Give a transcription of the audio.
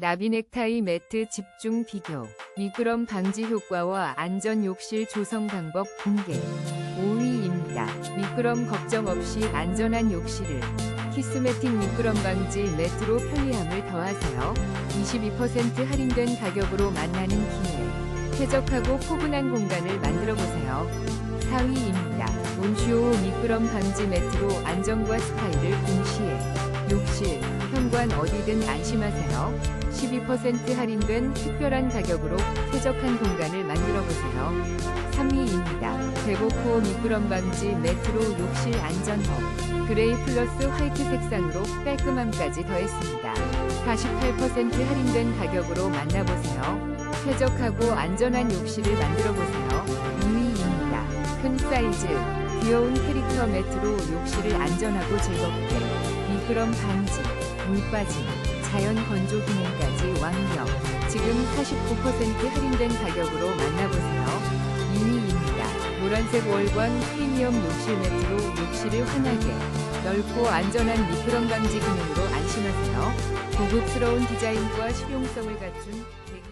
나비 넥타이 매트 집중 비교. 미끄럼 방지 효과와 안전 욕실 조성 방법 공개. 5위입니다. 미끄럼 걱정 없이 안전한 욕실을. 키스매틱 미끄럼 방지 매트로 편리함을 더하세요. 22% 할인된 가격으로 만나는 기회. 쾌적하고 포근한 공간을 만들어 보세요. 4위입니다. 온슈오 미끄럼 방지 매트로 안정과 스타일을 동시에. 욕실, 현관 어디든 안심하세요. 12% 할인된 특별한 가격으로 쾌적한 공간을 만들어 보세요. 3위입니다. 대고코 미끄럼 방지 매트로 욕실 안전법. 그레이 플러스 화이트 색상으로 깔끔함까지 더했습니다. 48% 할인된 가격으로 만나보세요. 쾌적하고 안전한 욕실을 만들어 보세요. 2위입니다. 큰 사이즈, 귀여운 캐릭터 매트로 욕실을 안전하고 즐겁게. 미끄럼 방지, 물 빠짐, 자연 건조 기능까지 완벽. 지금 49% 할인된 가격으로 만나보세요. 2위입니다. 노란색 월광 프리미엄 욕실 매트로 욕실을 환하게 넓고 안전한 미끄럼 방지 기능으로 안심하세요. 고급스러운 디자인과 실용성을 갖춘 대-